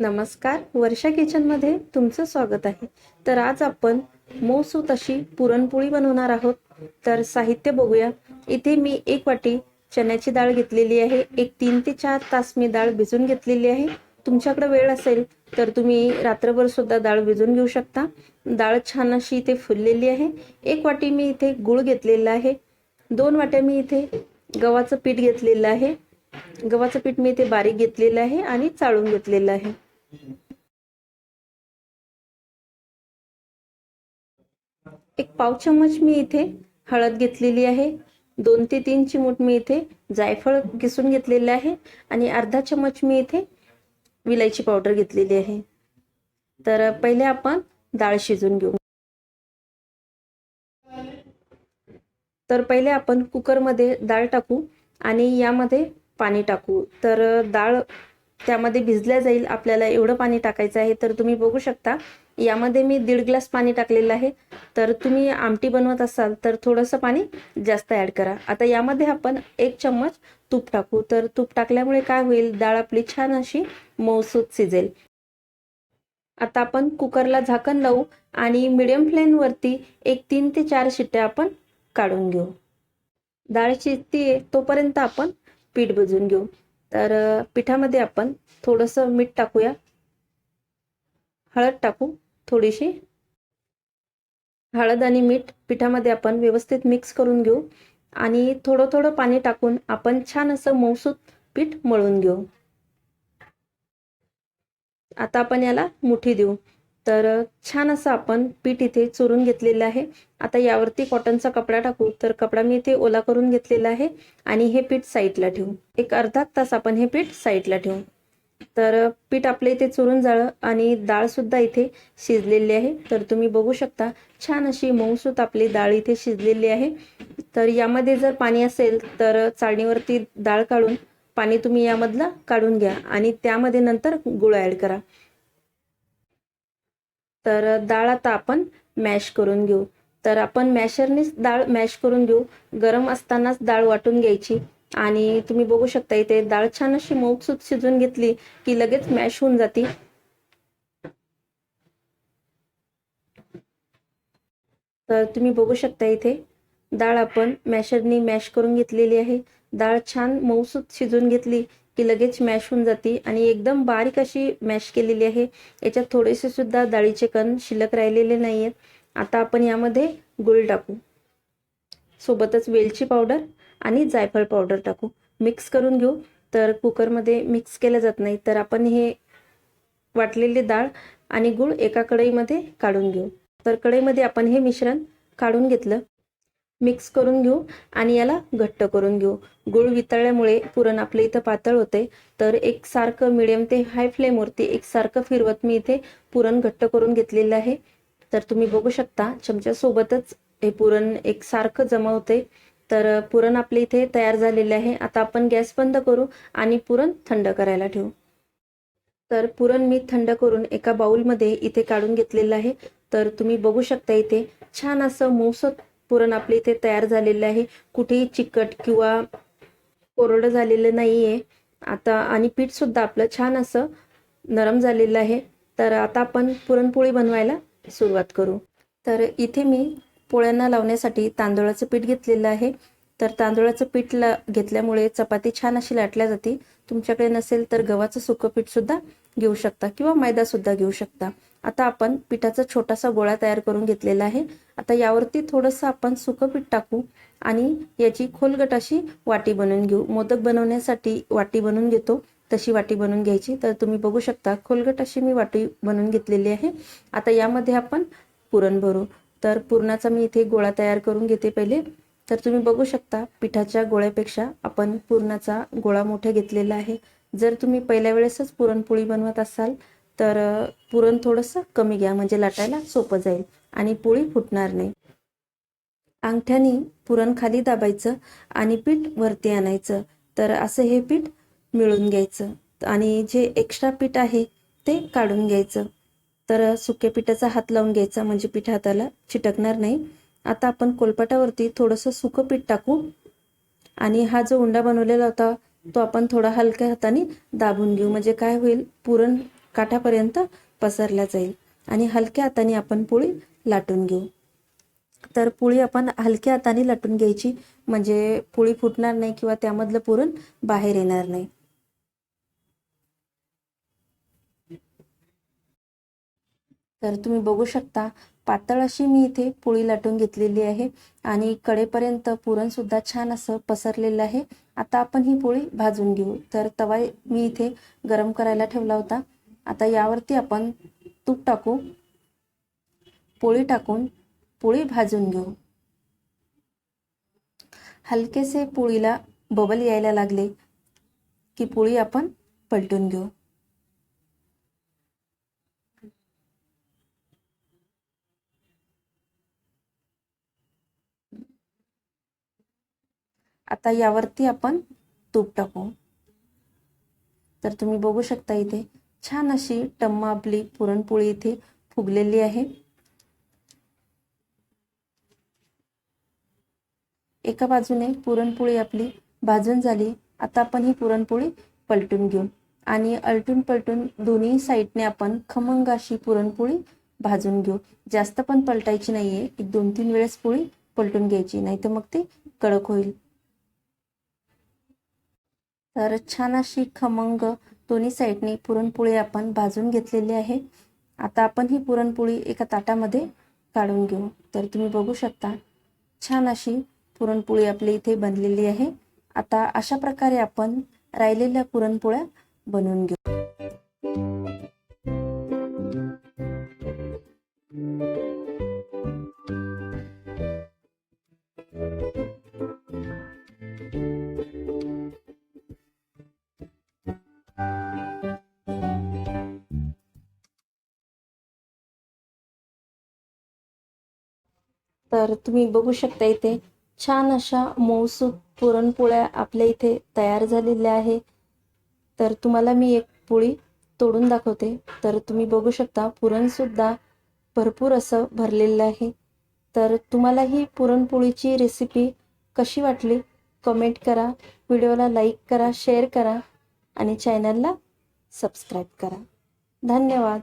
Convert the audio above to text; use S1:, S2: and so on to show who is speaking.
S1: नमस्कार. वर्षा किचनमध्ये तुमचं स्वागत आहे. तर आज आपण मऊसूत अशी पुरणपोळी बनवणार आहोत. तर साहित्य बघूया. इथे मी एक वाटी चण्याची डाळ घेतलेली आहे. एक तीन ते चार तास मी डाळ भिजून घेतलेली आहे. तुमच्याकडे वेळ असेल तर तुम्ही रात्रभर सुद्धा डाळ भिजून घेऊ शकता. डाळ छान अशी इथे फुललेली आहे. एक वाटी मी इथे गुळ घेतलेला आहे. दोन वाट्या मी इथे गव्हाचं पीठ घेतलेलं आहे. गव्हाचं पीठ मी इथे बारीक घेतलेलं आहे आणि चाळून घेतलेलं आहे. एक पाव चम्मच मी इथे हळद घेतलेली आहे. दोन ते तीन चिमूट मी इथे जायफळ किसून घेतलेले आहे आणि अर्धा चम्मच मी इथे विलायची पावडर घेतलेली आहे. तर पहिले आपण डाळ शिजून घेऊ. तर पहिले आपण कुकरमध्ये डाळ टाकू आणि यामध्ये पाणी टाकू. तर डाळ त्यामध्ये भिजल्या जाईल आपल्याला एवढं पाणी टाकायचं आहे. तर तुम्ही बघू शकता यामध्ये मी दीड ग्लास पाणी टाकलेलं आहे. तर तुम्ही आमटी बनवत असाल तर थोडंसं पाणी जास्त ॲड करा. आता यामध्ये आपण एक चम्मच तूप टाकू. तर तूप टाकल्यामुळे काय होईल डाळ आपली छान अशी मऊसूत शिजेल. आता आपण कुकरला झाकण लावू आणि मिडियम फ्लेमवरती एक तीन ते चार शिट्ट्या आपण काढून घेऊ. डाळ शिजते तोपर्यंत आपण पीठ भजून घेऊ. तर पिठामध्ये आपण थोडंसं मीठ टाकूया. हळद टाकू थोडीशी. हळद आणि मीठ पिठामध्ये आपण व्यवस्थित मिक्स करून घेऊ आणि थोडं थोडं पाणी टाकून आपण छान असं मऊसूत पीठ मळून घेऊ. आता आपण याला मुठी देऊ. तर छान असं आपण पीठ इथे चुरून घेतलेलं आहे. आता यावरती कॉटनचा कपडा टाकू. तर कपडा मी इथे ओला करून घेतलेला आहे आणि हे पीठ साईडला ठेवू. एक अर्धा तास आपण हे पीठ साईडला ठेवू. तर पीठ आपलं इथे चोरून जाळं आणि डाळ सुद्धा इथे शिजलेली आहे. तर तुम्ही बघू शकता छान अशी मऊसूत आपली डाळ इथे शिजलेली आहे. तर यामध्ये जर पाणी असेल तर चाळणीवरती डाळ काढून पाणी तुम्ही यामधलं काढून घ्या आणि त्यामध्ये नंतर गुळ ॲड करा. तर डाळ आता आपण मॅश करून घेऊ. तर आपण मॅशरनेच डाळ मॅश करून घेऊ. गरम असतानाच डाळ वाटून घ्यायची. आणि तुम्ही बघू शकता इथे डाळ छान अशी मऊसूत शिजून घेतली की लगेच मॅश होऊन जाते. तर तुम्ही बघू शकता इथे डाळ आपण मॅशरनी मॅश करून घेतलेली आहे. डाळ छान मऊसूत शिजून घेतली की लगेच मॅश होऊन जाते. आणि एकदम बारीक अशी मॅश केलेली आहे. याच्यात थोडेसे सुद्धा डाळीचे कण शिल्लक राहिलेले नाही आहेत आता आपण यामध्ये गुळ टाकू. सोबतच वेलची पावडर आणि जायफळ पावडर टाकू. मिक्स करून घेऊ. तर कुकरमध्ये मिक्स केलं जात नाही. तर आपण हे वाटलेली डाळ आणि गुळ एका कढईमध्ये काढून घेऊ. तर कढईमध्ये आपण हे मिश्रण काढून घेतलं. मिक्स करून घेऊ आणि याला घट्ट करून घेऊ. गुळ वितळल्यामुळे पुरण आपलं इथं पातळ होते. तर एक सारखं मिडियम ते हाय फ्लेमवरती एक सारखं फिरवत मी इथे पुरण घट्ट करून घेतलेलं आहे. तर तुम्ही बघू शकता चमच्यासोबतच हे पुरण एक सारखं जमा होते. तर पुरण आपले इथे तयार झालेले आहे. आता आपण गॅस बंद करू आणि पुरण थंड करायला ठेवू. तर पुरण मी थंड करून एका बाउलमध्ये इथे काढून घेतलेलं आहे. तर तुम्ही बघू शकता इथे छान असं मौसत पुरण आपले इथे तयार झालेलं आहे. कुठेही चिकट किंवा कोरडं झालेलं नाही आहे आता आणि पीठसुद्धा आपलं छान असं नरम झालेलं आहे. तर आता आपण पुरणपोळी बनवायला सुरुवात करू. तर इथे मी पोळ्यांना लावण्यासाठी तांदूळाचं पीठ घेतलेलं आहे. तर तांदूळाचं पीठ ला घेतल्यामुळे चपाती छान अशी लाटल्या जाते. तुमच्याकडे नसेल तर गव्हाचं सुकं पीठसुद्धा घेऊ शकता किंवा मैदा सुद्धा घेऊ शकता. आता आपण पिठाचा छोटासा गोळा तयार करून घेतलेला आहे. आता यावरती थोडंसं आपण सुकं पीठ टाकू आणि याची खोलगट अशी वाटी बनवून घेऊ. मोदक बनवण्यासाठी वाटी बनवून घेतो. तशी वाटी बनवून घ्यायची. तर तुम्ही बघू शकता खोलगट अशी मी वाटी बनवून घेतलेली आहे. आता यामध्ये आपण पुरण भरू. तर पुरणाचा मी इथे गोळा तयार करून घेते पहिले. तर तुम्ही बघू शकता पिठाच्या गोळ्यापेक्षा आपण पुरणाचा गोळा मोठा घेतलेला आहे. जर तुम्ही पहिल्या वेळेसच पुरणपोळी बनवत असाल तर पुरण थोडंसं कमी घ्या म्हणजे लाटायला सोपं जाईल आणि पोळी फुटणार नाही. अंगठ्याने पुरण खाली दाबायचं आणि पीठ वरती आणायचं तर असं हे पीठ मिळून घ्यायचं आणि जे एक्स्ट्रा पीठ आहे ते काढून घ्यायचं. तर सुक्या पिठाचा हात लावून घ्यायचा म्हणजे पीठ हाताला चिटकणार नाही. आता आपण कोलपाटावरती थोडंसं सुकं पीठ टाकू आणि हा जो उंडा बनवलेला होता तो आपण थोडा हलक्या हाताने दाबून घेऊ. म्हणजे काय होईल? पुरण काठापर्यंत पसरल्या जाईल आणि हलक्या हाताने आपण पोळी लाटून घेऊ. तर पोळी आपण हलक्या हाताने लाटून घ्यायची. म्हणजे पोळी फुटणार नाही किंवा त्यामधलं पुरण बाहेर येणार नाही. तर तुम्ही बघू शकता पातळ अशी मी इथे पोळी लाटून घेतलेली आहे आणि कडेपर्यंत पुरण सुद्धा छान असं पसरलेलं आहे. आता आपण ही पोळी भाजून घेऊ. तर तवा मी इथे गरम करायला ठेवला होता. आता यावरती आपण तूप टाकू. पोळी टाकून पोळी भाजून घेऊ. हलकेसे पोळीला बबल यायला लागले की पोळी आपण पलटून घेऊ. आता यावरती आपण तूप टाकू. तर तुम्ही बघू शकता इथे छान अशी टम्मा आपली पुरणपोळी इथे फुगलेली आहे. एका बाजूने पुरणपोळी आपली भाजून झाली. आता आपण ही पुरणपोळी पलटून घेऊ. आणि अलटून पलटून दोन्ही साईडने आपण खमंग अशी पुरणपोळी भाजून घेऊ. जास्त पण पलटायची नाहीये. एक दोन तीन वेळेस पोळी पलटून घ्यायची नाही तर मग ती कडक होईल. तर छान अशी खमंग दोन्ही साईडने पुरणपोळी आपण भाजून घेतलेली आहे. आता आपण ही पुरणपोळी एका ताटामध्ये काढून घेऊ. तर तुम्ही बघू शकता छान अशी पुरणपोळी आपली इथे बनलेली आहे. आता अशा प्रकारे आपण राहिलेल्या पुरणपोळ्या बनवून घेऊ. तर तुम्ही बघू शकता इथे छान अशा मऊसूक पुरणपोळ्या आपल्या इथे तयार झालेल्या आहे. तर तुम्हाला मी एक पोळी तोडून दाखवते. तर तुम्ही बघू शकता पुरणसुद्धा भरपूर असं भरलेलं आहे. तर तुम्हाला ही पुरणपोळीची रेसिपी कशी वाटली? कमेंट करा. व्हिडिओला लाईक करा शेअर करा आणि चॅनलला सबस्क्राईब करा. धन्यवाद.